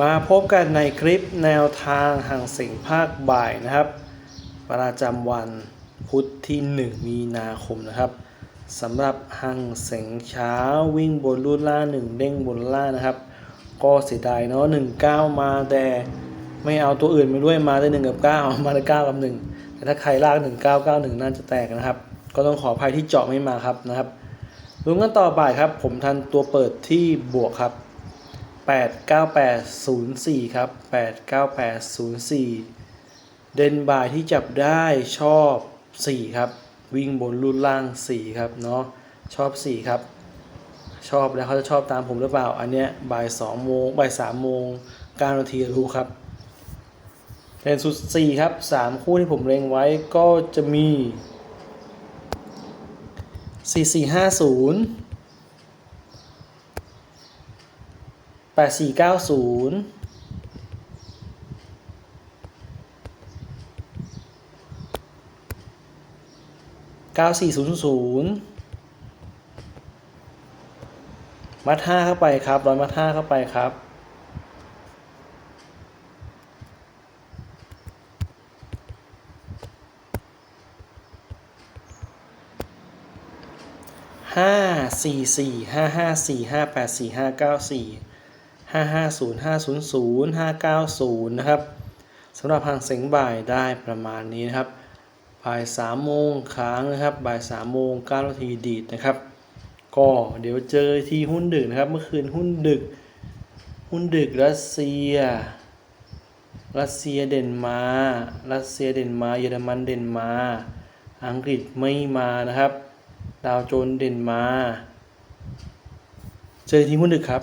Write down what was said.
มาพบกันในคลิปแนวทางห่างเสียงภาคบ่ายนะครับ ประจำวันพุธที่ 1 มีนาคมนะครับสำหรับห่างเสียงเช้าวิ่งบนรูดล่าง1เด้งบนล่านะครับ ก็เสียดายเนาะ19 มาแต่ไม่เอาตัวอื่นมาด้วยมาได้1กับ 9 มาได้9กับ 1 แต่ถ้าใครลาก 1991 น่าจะแตกนะครับ ก็ต้องขออภัยที่เจาะไม่มาครับนะครับลุ้นกันต่อบ่ายครับ ผมทันตัวเปิดที่บวกครับ 89804 ครับ 89804 เดนบายที่จับได้ชอบ 4 ครับ วิ่งบนรุ่นล่าง 4 ครับเนาะชอบ 4 ครับ ชอบแล้วเขาจะชอบตามผมหรือเปล่า อันเนี้ยบ่าย2โมงบ่าย3โมง9นาทีรู้ครับเด่นสุด 4 ครับ 3 คู่ที่ผมเล็งไว้ก็จะมี 4450 แปดสี่เก้าศูนย์เก้าสี่ศูนย์ศูนย์มัดห้าเข้าไปครับร้อยมัดห้าเข้าไปครับห้าสี่สี่ห้าห้าสี่ห้าแปดสี่ห้าเก้าสี่ ห้าห้าศูนย์ห้าศูนย์ศูนย์ห้าเก้าศูนย์นะครับสำหรับทางเสงบ่ายได้ประมาณนี้นะครับบ่ายสามโมงค้างนะครับบ่ายสามโมงเก้านาทีดีดนะครับ ก็เดี๋ยวเจอทีหุ้นดึกนะครับเมื่อคืนหุ้นดึก หุ้นดึกรัสเซีย รัสเซียเด่นมารัสเซียเด่นมาเยอรมันเด่นมาอังกฤษไม่มานะครับ ดาวโจนเด่นมาเจอทีหุ้นดึกครับ